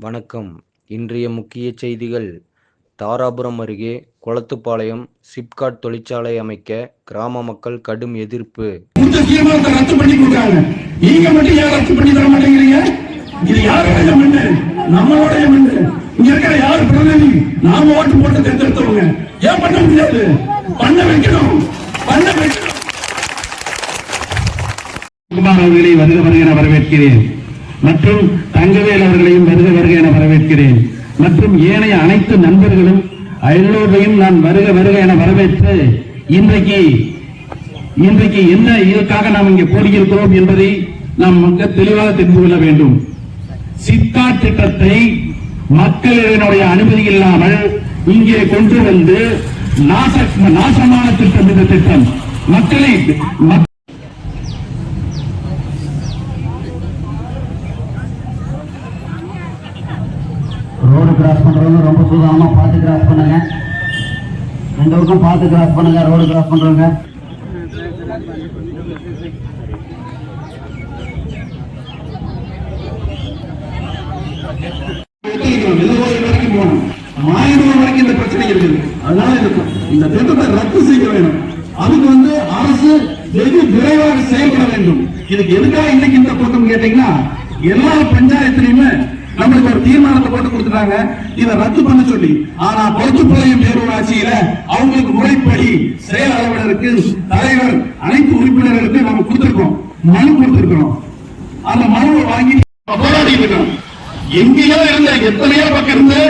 வணக்கம். இன்றைய முக்கிய செய்திகள். தாராபுரம் அருகே குளத்துப்பாளையம் சிப்காட் தொழிற்சாலை அமைக்க கிராம மக்கள் கடும் எதிர்ப்பு. குமார் அவர்களை வருக வரவேற்கிறேன். மற்றும் தங்கவேல் அவர்களையும் வருக வருக என வரவேற்கிறேன் மற்றும் ஏனைய அனைத்து நண்பர்களும் எல்லோரையும் நான் வருக வருக என வரவேற்று இன்றைக்கு இன்றைக்கு என்ன இதற்காக நாம் இங்கே கூடியிருக்கிறோம் என்பதை நாம் மிக தெளிவாக தெரிந்து கொள்ள வேண்டும். சித்தா திட்டத்தை மக்களினுடைய அனுமதி இல்லாமல் இங்கே கொண்டு வந்து நாசமான திட்டம் இந்த திட்டம். மக்களை மக்- ரோடு கிராஸ் பண்ணுறவங்க ரொம்ப சூதானமா பார்த்து கிராஸ் பண்ணுங்க. ரெண்டு பக்கம் பார்த்து கிராஸ் பண்ணுங்க ரோடு கிராஸ் பண்ணுறவங்க வரைக்கும் மாயனூர் வரைக்கும் இந்த பிரச்சனை இருக்குது. அதனால இந்த- இந்த திட்டத்தை ரத்து செய்ய வேணும் அதுக்கு வந்து அரசு வெகு விரைவாக செயல்பட வேண்டும். இதுக்கு எதுக்காக இன்னைக்கு இந்த கூட்டம் கேட்டீங்கன்னா எல்லா பஞ்சாயத்துலயுமே நம்மளுக்கு ஒரு தீர்மானத்தை போட்டு கொடுத்துட்டாங்க. இதை ரத்து பண்ண சொல்லி. ஆனா பொறுத்துப்பாளையம் பேரூராட்சியில அவங்களுக்கு முறைப்படி செயல் அலுவலருக்கு தலைவர் அனைத்து உறுப்பினர்களுக்கு நம்ம கொடுத்திருக்கோம் மனு கொடுத்திருக்கிறோம். அந்த மனுவை வாங்கி போராடி இருக்கோம். எங்கேயோ இருந்த எத்தனையோ பக்கம் இருந்து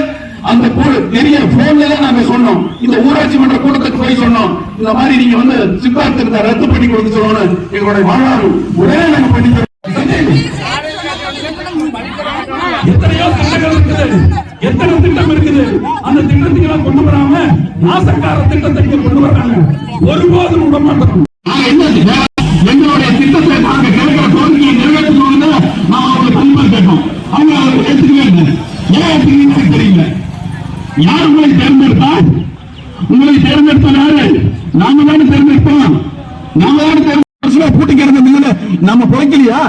அந்த கூட பெரிய போன்ல தான் நாங்க சொன்னோம். இந்த ஊராட்சி மன்ற கூட்டத்துக்கு போய் சொன்னோம். இந்த மாதிரி நீங்க வந்து சித்தார்த்த ரத்து பண்ணி கொடுக்க சொல்லணும்னு எங்களுடைய வரலாறு உடனே நாங்க பண்ணி எத்தனையோ திட்டங்கள் இருக்குது. எத்தனை திட்டம் இருக்குது? அந்த திட்டத்தை எல்லாம் கொண்டு வராம நாசக்கார திட்டத்தை இங்க கொண்டு வர்றாங்க ஒருபோதும் விட மாட்டோம். நாங்க என்ன எங்களுடைய திட்டத்தை நாங்க கேட்கிற கோரிக்கையை நிறைவேற்றணும்னு நான் அவங்களுக்கு அன்பு கேட்டோம் அவங்க அதை ஏற்றுக்கவே இல்லை. ஏன் ஏற்றுக்கீங்கன்னு தெரியல? யார் உங்களை தேர்ந்தெடுத்தா உங்களை தேர்ந்தெடுத்த யாரு? நாம தானே தேர்ந்தெடுத்தோம். நாம தானே தேர்ந்தெடுத்த பூட்டி கிடந்த நம்ம பிழைக்கலையா?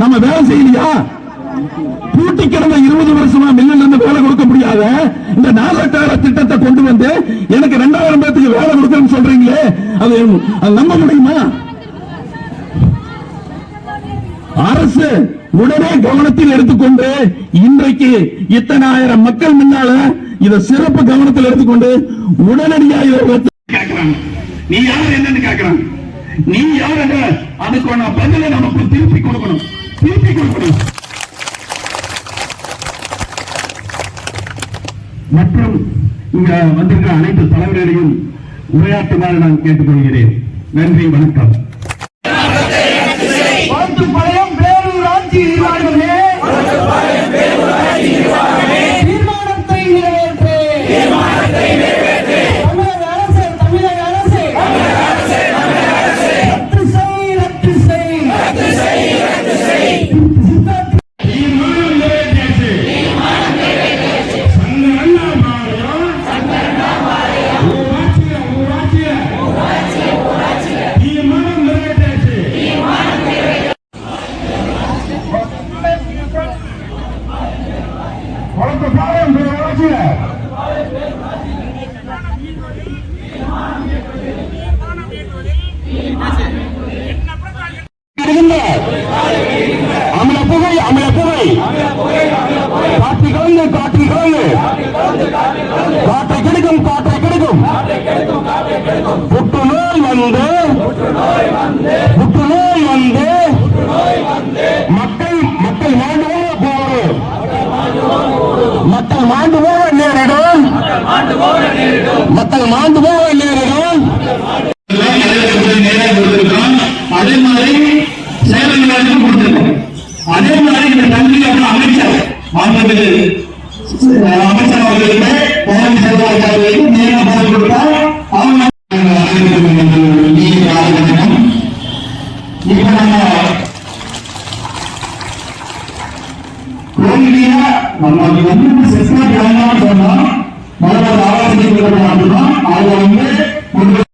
நம்ம வேலை செய்யலையா? பூட்டி கிடந்த இருபது வருஷமா மில்லில் இருந்து வேலை கொடுக்க முடியாத இந்த நாலட்டார திட்டத்தை கொண்டு வந்து எனக்கு ரெண்டாயிரம் பேத்துக்கு வேலை கொடுக்கணும்னு சொல்றீங்களே அது நம்ப முடியுமா? அரசு உடனே கவனத்தில் எடுத்துக்கொண்டு இன்றைக்கு இத்தனை ஆயிரம் மக்கள் முன்னால இத சிறப்பு கவனத்தில் எடுத்துக்கொண்டு உடனடியாக கேட்கிறாங்க. நீ யார் என்னன்னு கேட்கிறாங்க. நீ யார் என்ற அதுக்கான பதிலை நமக்கு திருப்பி கொடுக்கணும். திருப்பி கொடுக்கணும். மற்றும் இங்க வந்திருக்கிற அனைத்து தலைவர்களையும் உரையாற்றுமாறு நான் கேட்டுக்கொள்கிறேன். நன்றி வணக்கம். அமல புகை அமல புகை காற்று கலந்து காற்று கலந்து காற்றை கெடுக்கும் காற்றை கெடுக்கும் புற்றுநோய் வந்து புற்றுநோய் வந்து மக்கள் மக்கள் மாண்டு மக்கள் மாண்டு மக்கள் மாண்டு போக நேரிடும் அதே மாதிரி சேவை கொடுத்திருக்கோம். அதே மாதிரி இந்த கல்வி அப்புறம் அமைச்சர் மாண்புமிகு அமைச்சர் அவர்களுக்கு பழனி அவர்களுக்கு நேரம் கொடுத்தார். அவங்க இப்ப நம்ம நம்ம வந்து முதல்ல ஆலோசனை கொடுக்கணும் அதுல வந்து